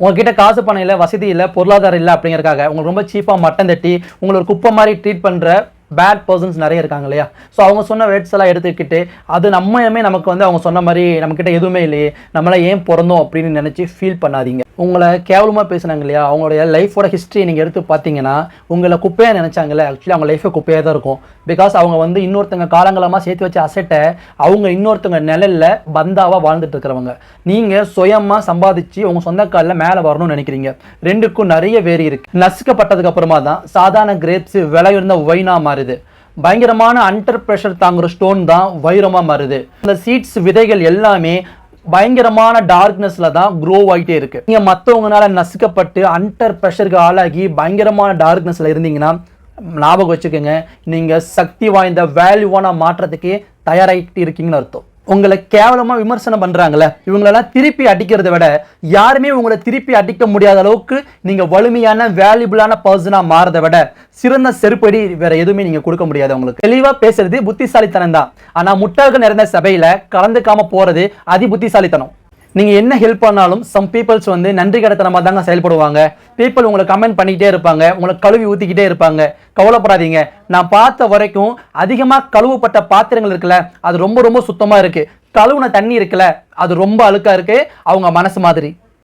உங்ககிட்ட காசு பணம் இல்லை வசதி இல்லை பொருளாதாரம் இல்லை அப்படிங்கிறக்காக உங்களுக்கு ரொம்ப சீப்பாக மட்டம் தட்டி உங்களை ஒரு குப்பை மாதிரி ட்ரீட் பண்ணுற பேட் பர்சன்ஸ் நிறைய இருக்காங்க இல்லையா? ஸோ அவங்க சொன்ன வேர்ட்ஸ் எல்லாம் எடுத்துக்கிட்டு அது நம்மயுமே நமக்கு வந்து அவங்க சொன்ன மாதிரி நம்மக்கிட்ட எதுவுமே இல்லையே. நம்மள ஏன் பிறந்தோம் அப்படின்னு நினச்சி ஃபீல் பண்ணாதீங்க. உங்களை கேவலமாக பேசுனாங்க இல்லையா? அவங்களுடைய லைஃபோட ஹிஸ்ட்ரி நீங்கள் எடுத்து பார்த்தீங்கன்னா உங்களை குப்பையாக நினச்சாங்கல்ல? ஆக்சுவலி அவங்க லைஃபே குப்பையாக தான் இருக்கும். பிகாஸ் அவங்க வந்து இன்னொருத்தங்க காலங்காலமாக சேர்த்து வச்ச அசட்டை அவங்க இன்னொருத்தங்க நிழலில் பந்தாவாக வாழ்ந்துட்டு இருக்கிறவங்க. நீங்கள் சுயமாக சம்பாதிச்சு உங்க சொந்த காலில் மேலே வரணும்னு நினைக்கிறீங்க. ரெண்டுக்கும் நிறைய வேரி இருக்கு. நசுக்கப்பட்டதுக்கு அப்புறமா தான் சாதாரண கிரேப்ஸ் விலை இருந்த ஒயினா மாறுது. பயங்கரமான அண்டர் ப்ரெஷர் தாங்குற ஸ்டோன் தான் வைரமாக மாறுது. இந்த சீட்ஸ் விதைகள் எல்லாமே பயங்கரமான டார்க்னஸ்ல தான் க்ரோ ஆகிட்டே இருக்கு. நீங்கள் மற்றவங்கனால நசுக்கப்பட்டு அண்டர் ப்ரெஷருக்கு ஆளாகி பயங்கரமான டார்க்னஸில் இருந்தீங்கன்னா ஞாபகம் வச்சுக்கோங்க நீங்கள் சக்தி வாய்ந்த வேல்யூவான மாற்றத்துக்கு தயாராகிட்டு இருக்கீங்கன்னு அர்த்தம். உங்களை கேவலமாக விமர்சனம் பண்ணுறாங்களே இவங்களெல்லாம் திருப்பி அடிக்கிறத விட யாருமே உங்களை திருப்பி அடிக்க முடியாத அளவுக்கு நீங்கள் வலிமையான வேல்யூபிளான பர்சனாக மாறதை விட சிறந்த செருப்படி வேறு எதுவுமே நீங்கள் கொடுக்க முடியாது உங்களுக்கு தெளிவாக பேசுறது புத்திசாலித்தனம் தான் ஆனால் முட்டாக நிறைந்த சபையில் கலந்துக்காமல் போகிறது அதி புத்திசாலித்தனம் நீங்கள் என்ன ஹெல்ப் பண்ணாலும் சம் பீப்புள்ஸ் வந்து நன்றி கடத்தனமா தாங்க செயல்படுவாங்க. பீப்புள் உங்களை கமெண்ட் பண்ணிக்கிட்டே இருப்பாங்க. உங்களை கழுவி ஊற்றிக்கிட்டே இருப்பாங்க. கவலைப்படாதீங்க. நான் பார்த்த வரைக்கும் அதிகமாக கழுவப்பட்ட பாத்திரங்கள் இருக்குல்ல அது ரொம்ப ரொம்ப சுத்தமாக இருக்குது கழுவுன தண்ணி இருக்குல்ல அது ரொம்ப அழுக்காக இருக்குது அவங்க மனசு மாதிரி.